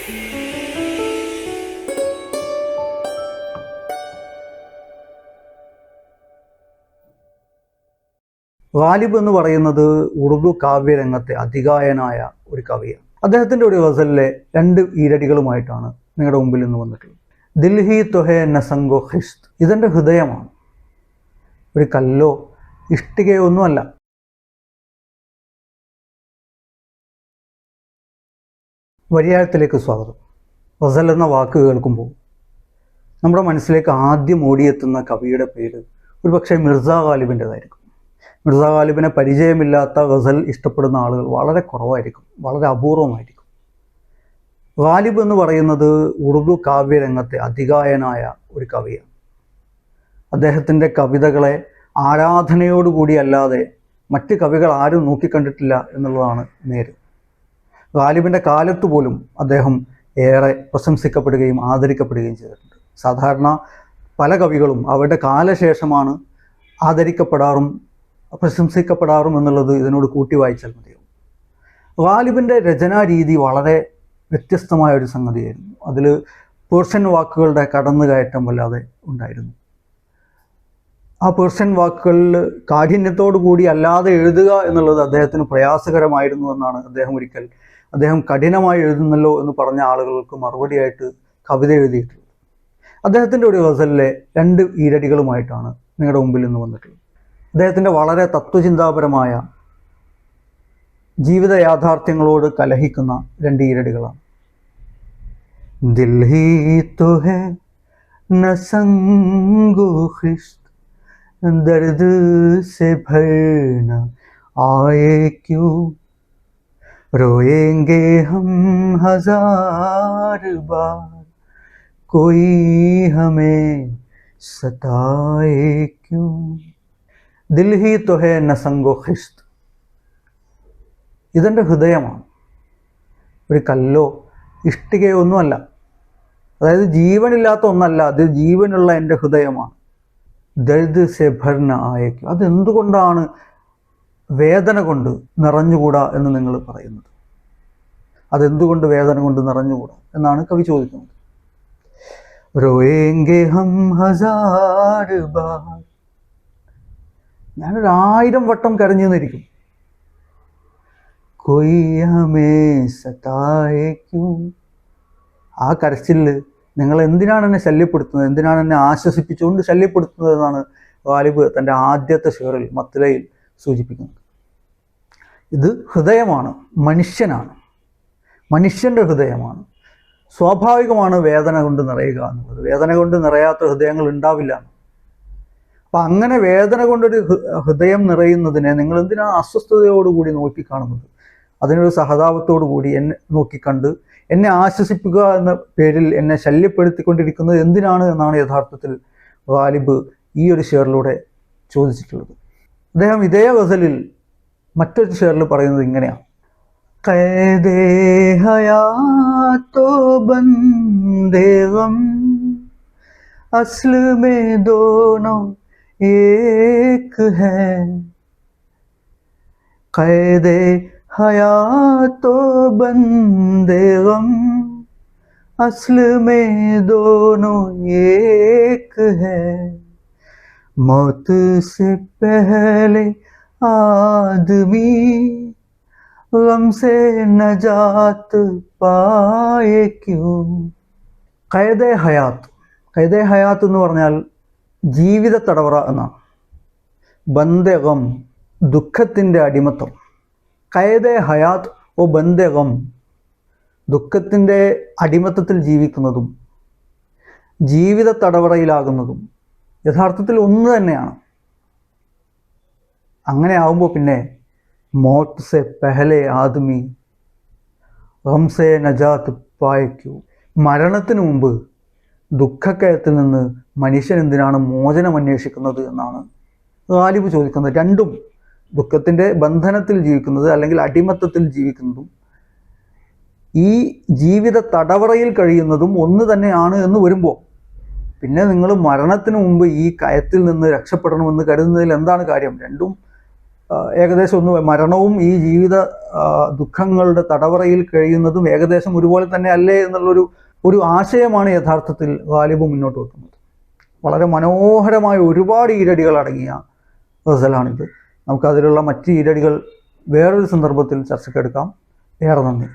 ഗാലിബ് എന്ന് പറയുന്നത് ഉറുദു കാവ്യരംഗത്തെ അധികായനായ ഒരു കവിയാണ്. അദ്ദേഹത്തിന്റെ ഒരു ഗസലിലെ രണ്ട് ഈരടികളുമായിട്ടാണ് നിങ്ങളുടെ മുമ്പിൽ നിന്ന് വന്നിട്ടുള്ളത്. ദിൽഹി തൊഹെ നസംഗോ ഹിസ്ത്. ഇതെന്റെ ഹൃദയമാണ്. ഒരു കല്ലോ ഇഷ്ടികയോ ഒന്നുമല്ല വരിയാഴത്തിലേക്ക് സ്വാഗതം. ഗസൽ എന്ന വാക്ക് കേൾക്കുമ്പോൾ നമ്മുടെ മനസ്സിലേക്ക് ആദ്യം ഓടിയെത്തുന്ന കവിയുടെ പേര് ഒരുപക്ഷെ മിർസ ഗാലിബിന്റെതായിരിക്കും. മിർസ ഗാലിബിനെ പരിചയമില്ലാത്ത ഗസൽ ഇഷ്ടപ്പെടുന്ന ആളുകൾ വളരെ കുറവായിരിക്കും വളരെ അപൂർവമായിരിക്കും. ഗാലിബ് എന്ന് പറയുന്നത് ഉറുദു കാവ്യരംഗത്തെ അതികായനായ ഒരു കവിയാണ്. അദ്ദേഹത്തിന്റെ കവിതകളെ ആരാധനയോടുകൂടി അല്ലാതെ മറ്റ് കവികൾ ആരും നോക്കിക്കണ്ടിട്ടില്ല എന്നുള്ളതാണ് നേര്. ഗാലിബിന്റെ കാലത്ത് പോലും അദ്ദേഹം ഏറെ പ്രശംസിക്കപ്പെടുകയും ആദരിക്കപ്പെടുകയും ചെയ്തിട്ടുണ്ട്. സാധാരണ പല കവികളും അവരുടെ കാലശേഷമാണ് ആദരിക്കപ്പെടാറും പ്രശംസിക്കപ്പെടാറും എന്നുള്ളത് ഇതിനോട് കൂട്ടി വായിച്ചാൽ മതിയാവും. ഗാലിബിന്റെ രചനാ രീതി വളരെ വ്യത്യസ്തമായ ഒരു സംഗതിയായിരുന്നു. അതിൽ പേർഷ്യൻ വാക്കുകളുടെ കടന്നുകയറ്റം വല്ലാതെ ഉണ്ടായിരുന്നു. ആ പേർഷ്യൻ വാക്കുകളിൽ കാഠിന്യത്തോടു കൂടി അല്ലാതെ എഴുതുക എന്നുള്ളത് അദ്ദേഹത്തിന് പ്രയാസകരമായിരുന്നു എന്നാണ് അദ്ദേഹം ഒരിക്കൽ അദ്ദേഹം കഠിനമായി എഴുതുന്നല്ലോ എന്ന് പറഞ്ഞ ആളുകൾക്ക് മറുപടിയായിട്ട് കവിത എഴുതിയിട്ടുണ്ട്. അദ്ദേഹത്തിന്റെ ഒരു ഗസലിലെ രണ്ട് ഈരടികളുമായിട്ടാണ് നിങ്ങളുടെ മുമ്പിൽ നിന്ന് വന്നിട്ടുള്ളത്. അദ്ദേഹത്തിന്റെ വളരെ തത്വചിന്താപരമായ ജീവിത യാഥാർത്ഥ്യങ്ങളോട് കലഹിക്കുന്ന രണ്ട് ഈരടികളാണ്. ദിൽഹി നസംഗു ദർദ് സെ ഭരണ ആയേ ക്യൂ रोएंगे हम हजार बार कोई हमें सताए क्यों ദിൽ ഹി തൊഹേ നസംഗോ ഖിസ്ത് ഇതെൻ്റെ ഹൃദയമാണ് ഒരു കല്ലോ ഇഷ്ടികയോ ഒന്നുമല്ല അതായത് ജീവനില്ലാത്ത ഒന്നല്ല അത് ജീവനുള്ള എൻ്റെ ഹൃദയമാണ് ദരിദ് സെ ഭർണ ആയേക്കും അതെന്തുകൊണ്ടാണ് വേദന കൊണ്ട് നിറഞ്ഞുകൂടാ എന്ന് നിങ്ങൾ പറയുന്നത്. അതെന്തുകൊണ്ട് വേദന കൊണ്ട് നിറഞ്ഞുകൂടാ എന്നാണ് കവി ചോദിക്കുന്നത്. റോയേങ്കെ ഹം ഹസാർ ബാർ ഞാനൊരു ആയിരം വട്ടം കരഞ്ഞു നിന്നിരിക്കും ആ കരച്ചിൽ നിങ്ങൾ എന്തിനാണ് എന്നെ ശല്യപ്പെടുത്തുന്നത്? എന്തിനാണ് എന്നെ ആശ്വസിപ്പിച്ചുകൊണ്ട് ശല്യപ്പെടുത്തുന്നത് എന്നാണ് വാലിബ് തന്റെ ആദ്യത്തെ ഷെയറിൽ മത്തിലയിൽ സൂചിപ്പിക്കുന്നത്. ഇത് ഹൃദയമാണ് മനുഷ്യനാണ്. മനുഷ്യന്റെ ഹൃദയമാണ്. സ്വാഭാവികമാണ് വേദന കൊണ്ട് നിറയുക എന്നുള്ളത്. വേദന കൊണ്ട് നിറയാത്ത ഹൃദയങ്ങൾ ഉണ്ടാവില്ല. അപ്പം അങ്ങനെ വേദന കൊണ്ടൊരു ഹൃദയം നിറയുന്നതിനെ നിങ്ങൾ എന്തിനാണ് അസ്വസ്ഥതയോടുകൂടി നോക്കിക്കാണുന്നത്? അതിനൊരു സഹതാപത്തോടു കൂടി എന്നെ നോക്കിക്കണ്ട് എന്നെ ആശ്വസിപ്പിക്കുക എന്ന പേരിൽ എന്നെ ശല്യപ്പെടുത്തിക്കൊണ്ടിരിക്കുന്നത് എന്തിനാണ് എന്നാണ് യഥാർത്ഥത്തിൽ വാലിബ് ഈ ഒരു ഷെയറിലൂടെ ചോദിച്ചിട്ടുള്ളത്. അദ്ദേഹം ഇതേ ഗസലിൽ മറ്റൊരു ഷെയറിൽ പറയുന്നത് ഇങ്ങനെയാണ് കൈദേഹയാത്തോ ബന്ദേവം അസ്ല മേ ദോനോ മേ ദോനോ സെ പഹലേ आदमी गम से नजात पाए क्यों ഖൈദെ ഹയാത്ത് ഖൈദെ ഹയാത്ത് എന്ന് പറഞ്ഞാൽ ജീവിത തടവറ എന്നാണ് ബന്ധകം ദുഃഖത്തിൻ്റെ അടിമത്തം ഖൈദെ ഹയാത്ത് ഓ ബന്ധകം ദുഃഖത്തിൻ്റെ അടിമത്തത്തിൽ ജീവിക്കുന്നതും ജീവിത തടവറയിലാകുന്നതും യഥാർത്ഥത്തിൽ ഒന്ന് തന്നെയാണ് അങ്ങനെ ആവുമ്പോൾ പിന്നെ മോത്ത് സെ പെഹലെ ആദ്മി റംസെ നജാത്ത് പായക്കൂ. മരണത്തിന് മുമ്പ് ദുഃഖക്കയത്തിൽ നിന്ന് മനുഷ്യൻ എന്തിനാണ് മോചനം അന്വേഷിക്കുന്നത് എന്നാണ് ഗാലിബ് ചോദിക്കുന്നത്. രണ്ടും ദുഃഖത്തിന്റെ ബന്ധനത്തിൽ ജീവിക്കുന്നത് അല്ലെങ്കിൽ അടിമത്തത്തിൽ ജീവിക്കുന്നതും ഈ ജീവിത തടവറയിൽ കഴിയുന്നതും ഒന്ന് തന്നെയാണ് എന്ന് വരുമ്പോൾ പിന്നെ നിങ്ങൾ മരണത്തിന് മുമ്പ് ഈ കയത്തിൽ നിന്ന് രക്ഷപ്പെടണമെന്ന് കരുതുന്നതിൽ എന്താണ് കാര്യം? രണ്ടും ഏകദേശം ഒന്ന് മരണവും ഈ ജീവിത ദുഃഖങ്ങളുടെ തടവറയിൽ കഴിയുന്നതും ഏകദേശം ഒരുപോലെ തന്നെ അല്ലേ എന്നുള്ളൊരു ഒരു ആശയമാണ് യഥാർത്ഥത്തിൽ ഗാലിബ് മുന്നോട്ട് വെക്കുന്നത്. വളരെ മനോഹരമായ ഒരുപാട് ഈരടികൾ അടങ്ങിയ ഗസലാണിത്. നമുക്കതിലുള്ള മറ്റ് ഈരടികൾ വേറൊരു സന്ദർഭത്തിൽ ചർച്ചയ്ക്കെടുക്കാം ഏറെ നന്ദി.